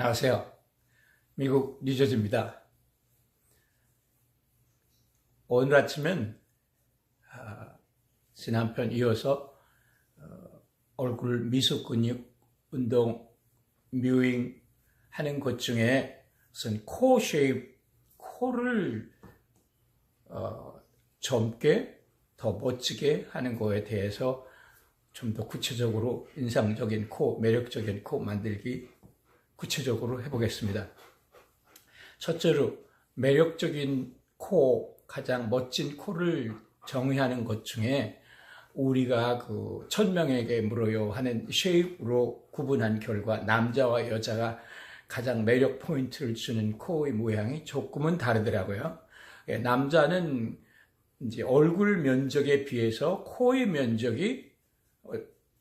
안녕하세요. 미국 뉴저지입니다. 오늘 아침엔 아, 지난편 이어서 어, 얼굴 미수 근육 운동 뮤잉 하는 것 중에 무슨 코 쉐입 코를 어, 젊게 더 멋지게 하는 거에 대해서 좀 더 구체적으로 인상적인 코, 매력적인 코 만들기 구체적으로 해보겠습니다. 첫째로 매력적인 코, 가장 멋진 코를 정의하는 것 중에 우리가 그 천명에게 물어요 하는 쉐입으로 구분한 결과 남자와 여자가 가장 매력 포인트를 주는 코의 모양이 조금은 다르더라고요. 예, 남자는 이제 얼굴 면적에 비해서 코의 면적이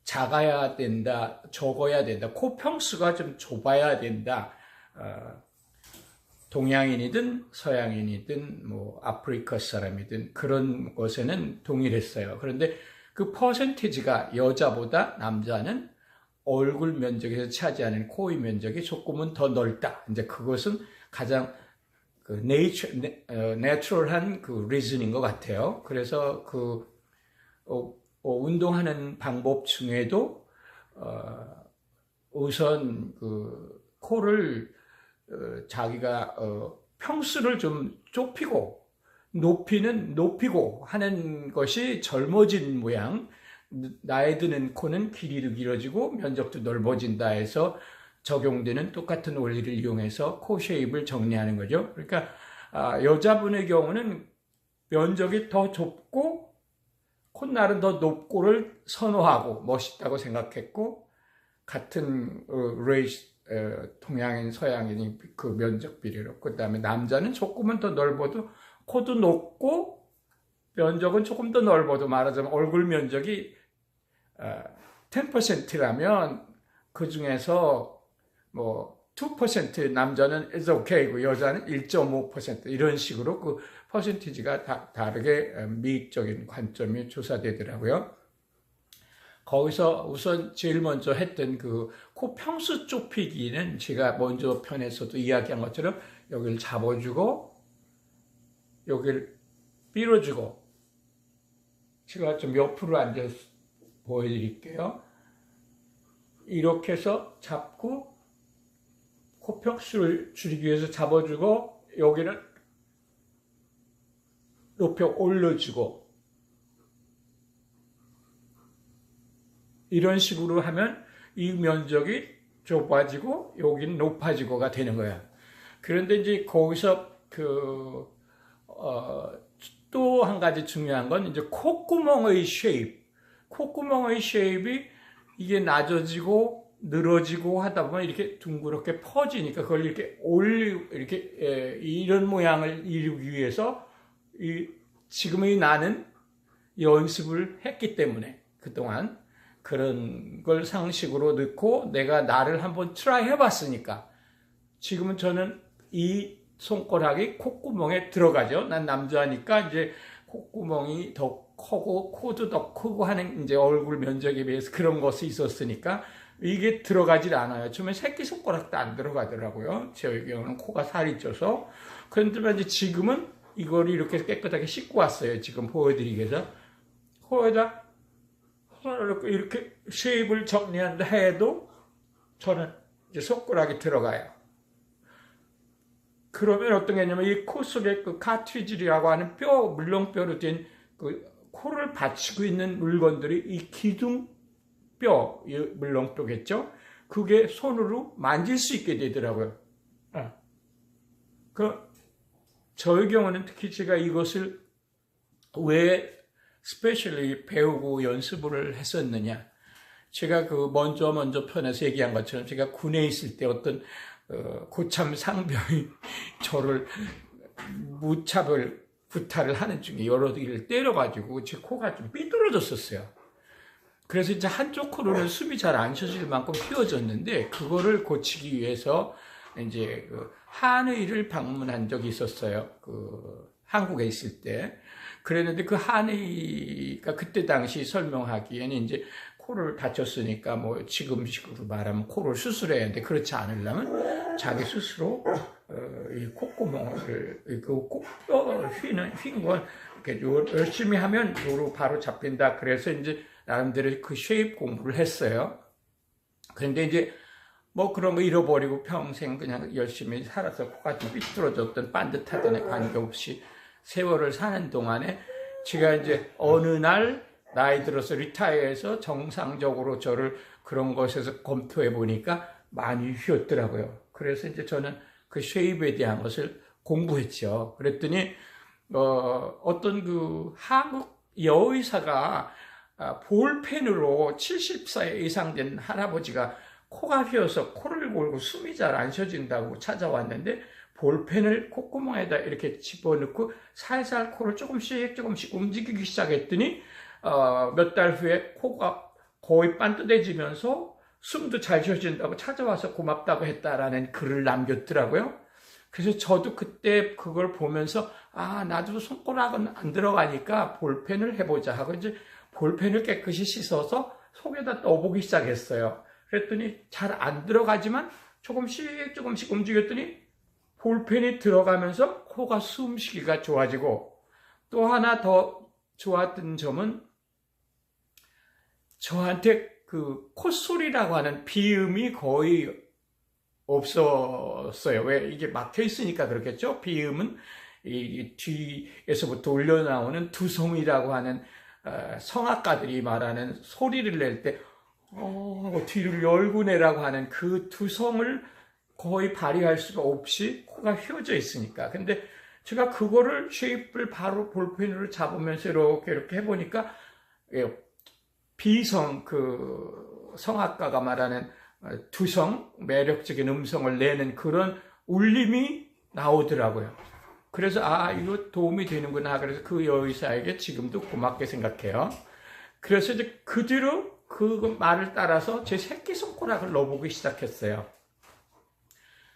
작아야 된다, 적어야 된다, 코 평수가 좀 좁아야 된다. 어, 동양인이든 서양인이든 뭐 아프리카 사람이든 그런 것에는 동일했어요. 그런데 그 퍼센티지가 여자보다 남자는 얼굴 면적에서 차지하는 코의 면적이 조금은 더 넓다. 이제 그것은 가장 그 네이처, 어, 내추럴한 그 리즌인 것 같아요. 그래서 그 어, 어, 운동하는 방법 중에도 어, 우선 그 코를 어, 자기가 어, 평수를 좀 좁히고 높이는 높이고 하는 것이 젊어진 모양 나이 드는 코는 길이도 길어지고 면적도 넓어진다 해서 적용되는 똑같은 원리를 이용해서 코 쉐입을 정리하는 거죠. 그러니까 아, 여자분의 경우는 면적이 더 좁고 콧날은 더 높고를 선호하고 멋있다고 생각했고 같은 레이스 어, 동양인 서양인이 그 면적 비례로 그 다음에 남자는 조금은 더 넓어도 코도 높고 면적은 조금 더 넓어도 말하자면 얼굴 면적이 10%라면 어, 그 중에서 뭐 2% 남자는 is okay고 여자는 1.5% 이런 식으로 그 퍼센티지가 다, 다르게 미적인 관점이 조사되더라고요. 거기서 우선 제일 먼저 했던 그 코 평수 좁히기는 제가 먼저 편에서도 이야기한 것처럼 여기를 잡아주고 여기를 밀어주고 제가 좀 옆으로 앉아서 보여드릴게요. 이렇게 해서 잡고 코평수를 줄이기 위해서 잡아주고 여기는 높여 올려주고 이런 식으로 하면 이 면적이 좁아지고 여기는 높아지고가 되는 거야. 그런데 이제 거기서 그, 어, 또 한 가지 중요한 건 이제 콧구멍의 쉐입. 콧구멍의 쉐입이 이게 낮아지고 늘어지고 하다 보면 이렇게 둥그렇게 퍼지니까 그걸 이렇게 올리 이렇게 에, 이런 모양을 이루기 위해서 이 지금의 나는 연습을 했기 때문에 그동안 그런 걸 상식으로 넣고 내가 나를 한번 트라이 해봤으니까 지금은 저는 이 손가락이 콧구멍에 들어가죠. 난 남자니까 이제 콧구멍이 더 크고 코도 더 크고 하는 이제 얼굴 면적에 비해서 그런 것이 있었으니까 이게 들어가질 않아요. 처음에 새끼손가락도 안 들어가더라고요. 제 경우는 코가 살이 쪄서. 그런데 이제 지금은 이걸 이렇게 깨끗하게 씻고 왔어요. 지금 보여드리기 위해서. 코에다 이렇게 쉐입을 정리한다 해도 저는 이제 손가락이 들어가요. 그러면 어떤 게냐면 이 코 속에 그 카트리지라고 하는 뼈, 물렁뼈로 된 그 코를 받치고 있는 물건들이 이 기둥 뼈, 물렁뼈겠죠? 그게 손으로 만질 수 있게 되더라고요. 아. 그, 저의 경우는 특히 제가 이것을 왜 스페셜리 배우고 연습을 했었느냐. 제가 그 먼저 먼저 편에서 얘기한 것처럼 제가 군에 있을 때 어떤 어, 고참 상병이 저를 무차별 구타를 하는 중에 여러 개를 때려가지고 제 코가 좀 삐뚤어졌었어요. 그래서 이제 한쪽 코로는 숨이 잘 안 쉬어질 만큼 휘어졌는데 그거를 고치기 위해서 이제 그 한의를 방문한 적이 있었어요. 그 한국에 있을 때. 그랬는데 그 한의가 그때 당시 설명하기에는 이제 코를 다쳤으니까 뭐 지금식으로 말하면 코를 수술해야 하는데 그렇지 않으려면 자기 스스로 어, 이 콧구멍을 그코 어, 휘는 휜건 이렇게 요- 열심히 하면 요로 바로 잡힌다. 그래서 이제 나름대로 그 쉐입 공부를 했어요. 그런데 이제 뭐 그런 거 잃어버리고 평생 그냥 열심히 살아서 코가 좀 삐뚤어졌던 반듯하던 관계없이 세월을 사는 동안에 제가 이제 어느 날 나이 들어서 리타이어해서 정상적으로 저를 그런 것에서 검토해 보니까 많이 휘었더라고요. 그래서 이제 저는 그 쉐입에 대한 것을 공부했죠. 그랬더니 어, 어떤 그 한국 여의사가 아, 볼펜으로 70세 이상 된 할아버지가 코가 휘어서 코를 골고 숨이 잘 안 쉬어진다고 찾아왔는데 볼펜을 콧구멍에다 이렇게 집어넣고 살살 코를 조금씩 조금씩 움직이기 시작했더니 어, 몇 달 후에 코가 거의 반듯해지면서 숨도 잘 쉬어진다고 찾아와서 고맙다고 했다라는 글을 남겼더라고요. 그래서 저도 그때 그걸 보면서 아 나도 손가락은 안 들어가니까 볼펜을 해보자 하고 이제 볼펜을 깨끗이 씻어서 속에다 넣어보기 시작했어요. 그랬더니 잘 안 들어가지만 조금씩 조금씩 움직였더니 볼펜이 들어가면서 코가 숨쉬기가 좋아지고 또 하나 더 좋았던 점은 저한테 그 콧소리라고 하는 비음이 거의 없었어요. 왜 이게 막혀 있으니까 그렇겠죠? 비음은 이 뒤에서부터 올려 나오는 두성이라고 하는 어, 성악가들이 말하는 소리를 낼 때 어, 뒤를 열고 내라고 하는 그 두성을 거의 발휘할 수가 없이 코가 휘어져 있으니까. 근데 제가 그거를 쉐입을 바로 볼펜으로 잡으면서 이렇게 이렇게 해보니까 예, 비성 그 성악가가 말하는 어, 두성 매력적인 음성을 내는 그런 울림이 나오더라고요. 그래서 아 이거 도움이 되는구나. 그래서 그 여의사에게 지금도 고맙게 생각해요. 그래서 이제 그 뒤로 그 말을 따라서 제 새끼 손가락을 넣어보기 시작했어요.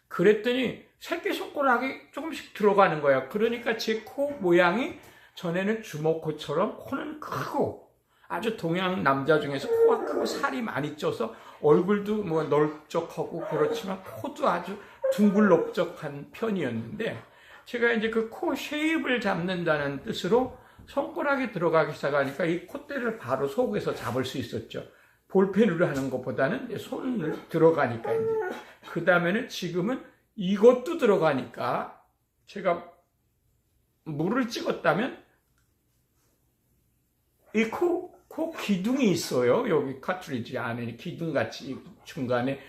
그랬더니 새끼 손가락이 조금씩 들어가는 거예요. 그러니까 제 코 모양이 전에는 주먹코처럼 코는 크고 아주 동양 남자 중에서 코가 크고 살이 많이 쪄서 얼굴도 뭐 넓적하고 그렇지만 코도 아주 둥글럽적한 편이었는데 제가 이제 그 코 쉐입을 잡는다는 뜻으로 손가락이 들어가기 시작하니까 이 콧대를 바로 속에서 잡을 수 있었죠. 볼펜으로 하는 것보다는 손을 들어가니까 이제 그 다음에는 지금은 이것도 들어가니까 제가 물을 찍었다면 이 코, 코 기둥이 있어요. 여기 카트리지 안에 기둥같이 중간에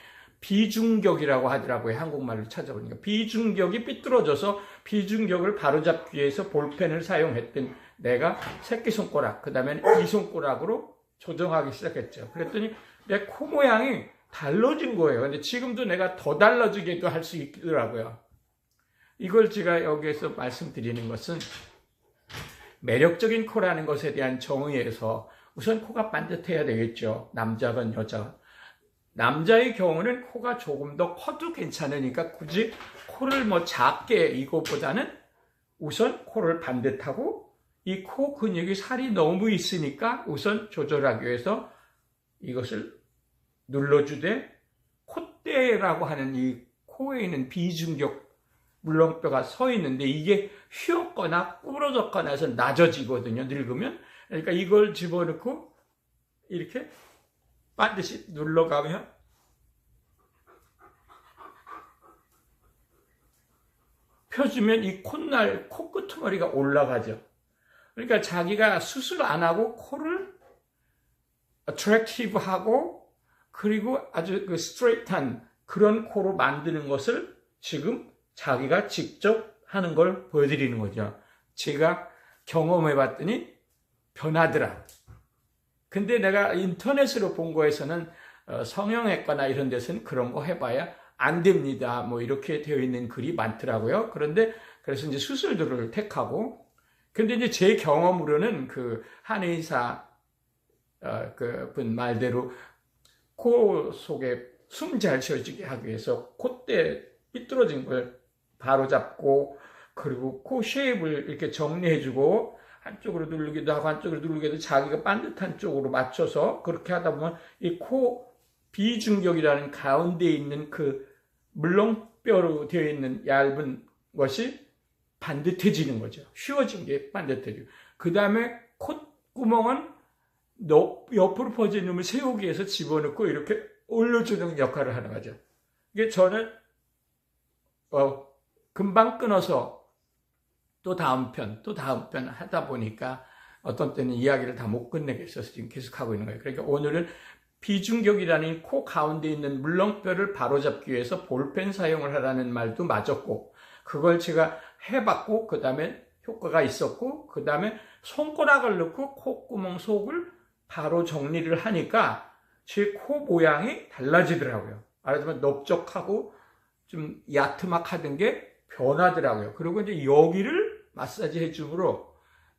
비중격이라고 하더라고요. 한국말로 찾아보니까. 비중격이 삐뚤어져서 비중격을 바로잡기 위해서 볼펜을 사용했던 내가 새끼손가락, 그 다음에 이 손가락으로 조정하기 시작했죠. 그랬더니 내 코 모양이 달라진 거예요. 근데 지금도 내가 더 달라지게도 할 수 있더라고요. 이걸 제가 여기에서 말씀드리는 것은 매력적인 코라는 것에 대한 정의에서 우선 코가 반듯해야 되겠죠. 남자건 여자건. 남자의 경우는 코가 조금 더 커도 괜찮으니까 굳이 코를 뭐 작게 이것보다는 우선 코를 반듯하고 이 코 근육이 살이 너무 있으니까 우선 조절하기 위해서 이것을 눌러주되 콧대라고 하는 이 코에 있는 비중격 물렁뼈가 서 있는데 이게 휘었거나 부러졌거나 해서 낮아지거든요. 늙으면. 그러니까 이걸 집어넣고 이렇게 반드시 눌러가면 펴주면 이 콧날, 코끝머리가 올라가죠. 그러니까 자기가 수술 안 하고 코를 attractive하고 그리고 아주 그 스트레이트한 그런 코로 만드는 것을 지금 자기가 직접 하는 걸 보여드리는 거죠. 제가 경험해 봤더니 변하더라. 근데 내가 인터넷으로 본 거에서는 어, 성형외과나 이런 데서는 그런 거 해봐야 안 됩니다. 뭐 이렇게 되어 있는 글이 많더라고요. 그런데 그래서 이제 수술들을 택하고 근데 이제 제 경험으로는 그 한의사 어, 그분 말대로 코 속에 숨 잘 쉬어지게 하기 위해서 콧대 삐뚤어진 걸 바로 잡고 그리고 코 쉐입을 이렇게 정리해주고 한쪽으로 누르기도 하고 한쪽으로 누르기도 자기가 반듯한 쪽으로 맞춰서 그렇게 하다 보면 이 코 비중격이라는 가운데 있는 그 물렁뼈로 되어 있는 얇은 것이 반듯해지는 거죠. 쉬워진 게 반듯해지고. 그 다음에 콧구멍은 옆으로 퍼진 놈을 세우기 위해서 집어넣고 이렇게 올려주는 역할을 하는 거죠. 이게 저는 어, 금방 끊어서 또 다음 편, 또 다음 편 하다 보니까 어떤 때는 이야기를 다 못 끝내겠어서 지금 계속 하고 있는 거예요. 그러니까 오늘은 비중격이라는 코 가운데 있는 물렁뼈를 바로잡기 위해서 볼펜 사용을 하라는 말도 맞았고, 그걸 제가 해봤고, 그 다음에 효과가 있었고, 그 다음에 손가락을 넣고 콧구멍 속을 바로 정리를 하니까 제 코 모양이 달라지더라고요. 말하자면 넓적하고 좀 야트막하던 게 변하더라고요. 그리고 이제 여기를 마사지 해줌으로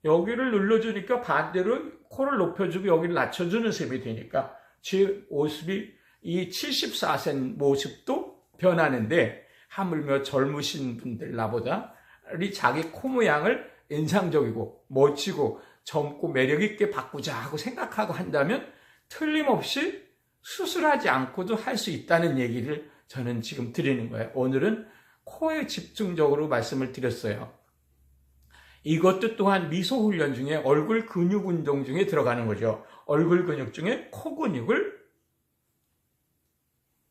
여기를 눌러주니까 반대로 코를 높여주고 여기를 낮춰주는 셈이 되니까 제 모습이 이 74세 모습도 변하는데 하물며 젊으신 분들 나보다 이 자기 코 모양을 인상적이고 멋지고 젊고 매력있게 바꾸자 하고 생각하고 한다면 틀림없이 수술하지 않고도 할 수 있다는 얘기를 저는 지금 드리는 거예요. 오늘은 코에 집중적으로 말씀을 드렸어요. 이것도 또한 미소 훈련 중에 얼굴 근육 운동 중에 들어가는 거죠. 얼굴 근육 중에 코 근육을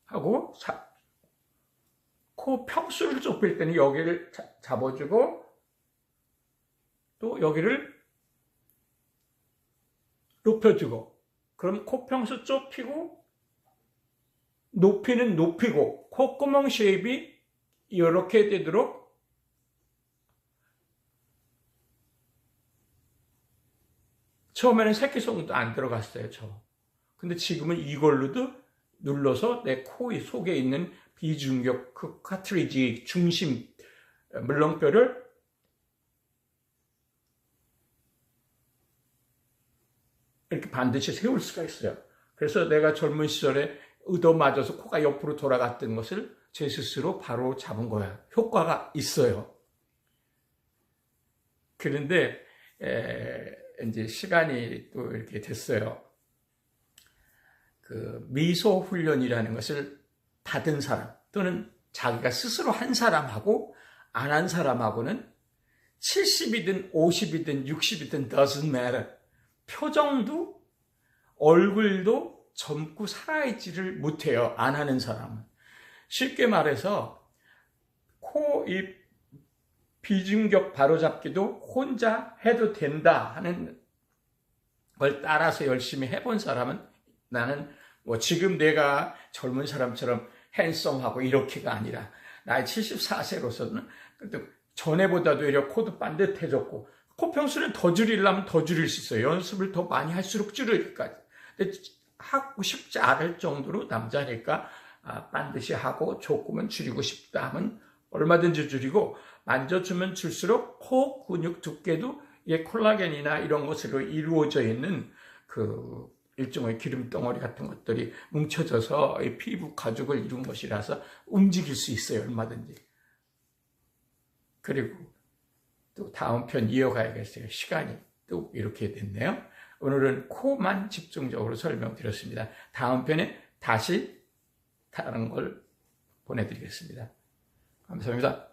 하고 자, 코 평수를 좁힐 때는 여기를 자, 잡아주고 또 여기를 높여주고 그럼 코 평수 좁히고 높이는 높이고 콧구멍 쉐입이 이렇게 되도록 처음에는 새끼손도 안 들어갔어요, 저. 근데 지금은 이걸로도 눌러서 내 코 속에 있는 비중격 그 카트리지 중심 물렁뼈를 이렇게 반드시 세울 수가 있어요. 그래서 내가 젊은 시절에 의도 맞아서 코가 옆으로 돌아갔던 것을 제 스스로 바로 잡은 거야. 효과가 있어요. 그런데 에, 이제 시간이 또 이렇게 됐어요. 그 미소 훈련이라는 것을 받은 사람 또는 자기가 스스로 한 사람하고 안 한 사람하고는 70이든 50이든 60이든 doesn't matter. 표정도 얼굴도 젊고 살아있지를 못해요. 안 하는 사람은. 쉽게 말해서 코, 입, 비중격 바로잡기도 혼자 해도 된다 하는 걸 따라서 열심히 해본 사람은 나는 뭐 지금 내가 젊은 사람처럼 핸섬하고 이렇게가 아니라 나이 74세로서는 전에보다도 오히려 코도 반듯해졌고 코 평수는 더 줄이려면 더 줄일 수 있어요. 연습을 더 많이 할수록 줄일까지. 근데 하고 싶지 않을 정도로 남자니까 아, 반드시 하고 조금은 줄이고 싶다 하면 얼마든지 줄이고 만져주면 줄수록 코 근육 두께도 이 콜라겐이나 이런 것으로 이루어져 있는 그 일종의 기름 덩어리 같은 것들이 뭉쳐져서 피부 가죽을 이룬 것이라서 움직일 수 있어요 얼마든지. 그리고 또 다음 편 이어가야겠어요. 시간이 또 이렇게 됐네요. 오늘은 코만 집중적으로 설명드렸습니다. 다음 편에 다시 다른 걸 보내드리겠습니다. 감사합니다